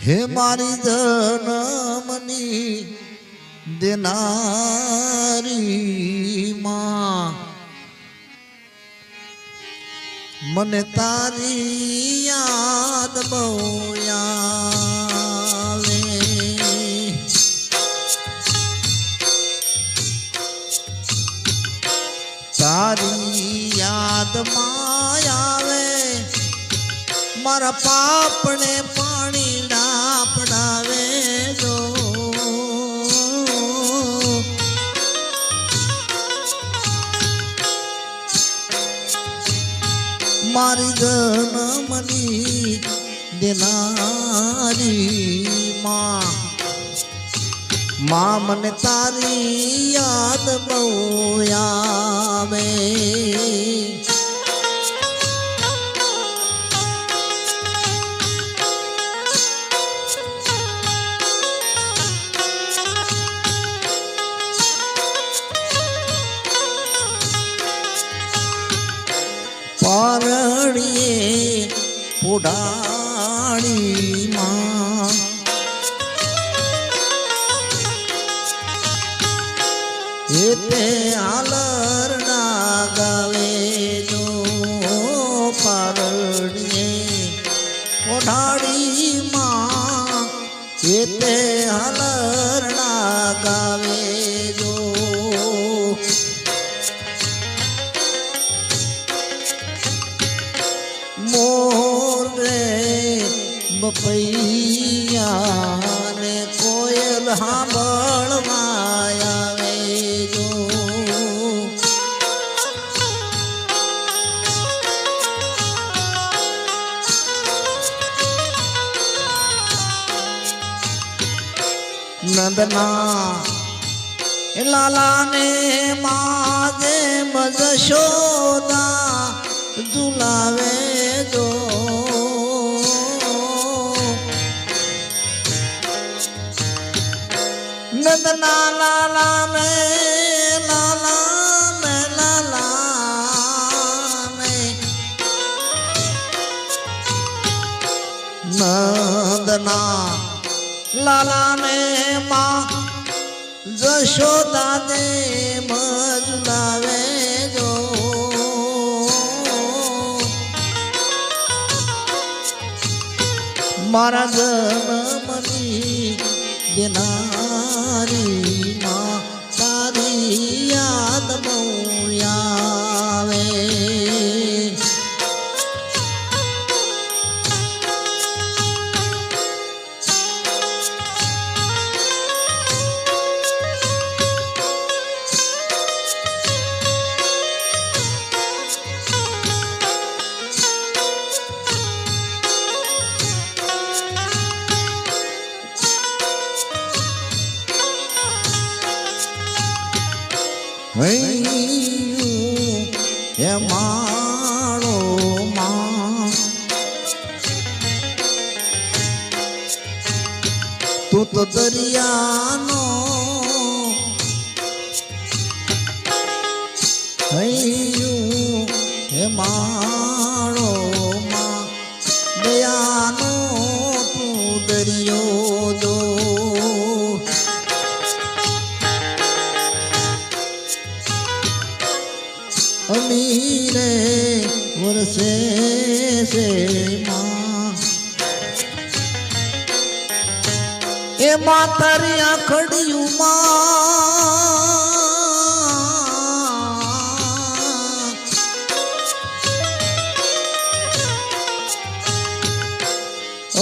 હે મારી જનમની દેનારી માં મને તારી યાદ બહુ તારી યાદમાં આવે મારા પાપને પાણી મારી જન્મની દેનારી માં. માં મને તારી યાદ બહુ આવે પારણીએ પુડાણી માં તે આલર ના ગાવે જો પારણીએ પુડાણી માં તે આલર ના ગાવે બપૈયા ને કોયલ સાંભળવા આવે જો નંદના લાલાને માજે મજશોદા ઝુલાવે જો. નંદના લાલા ને લાલા ને લાલા ને નંદના લાલા ને માં જશોદા દે મજલાવે જો. મારા જન્મની દેનારી માં તારી યાદ હૈયું એ માળો માં તું તો દરિયાનો હૈયું હે માળો વરસે છે માં એ માતારી આખડિયું માં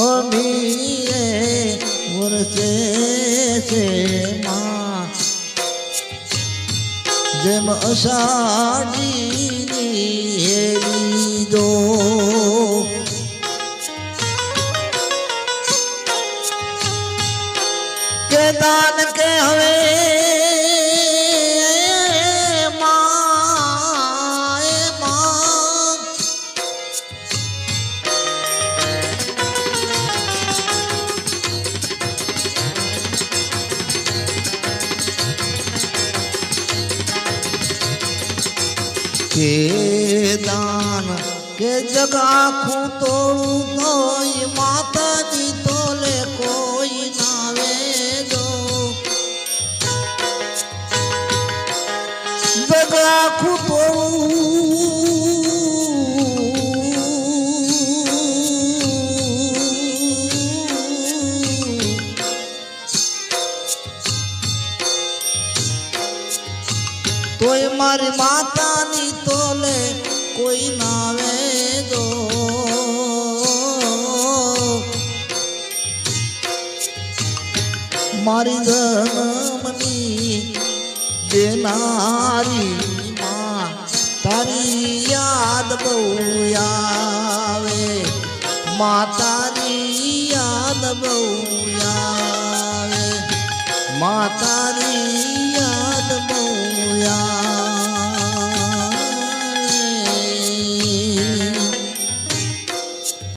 અમીરે વરસે છે માં જેમ અષાઢી હેરી દો કે દાન કે હવે કે જગ આખું તોડું કોઈ માતાજી તોલે કોઈ નાવે જો જગ આખું તોડું તોય મારી માતાની તોલે કોઈ નાવે મારી જન્મની દેનારી માં તારી યાદ બહુ આવે માતાની યાદ બહુ આવે માતાની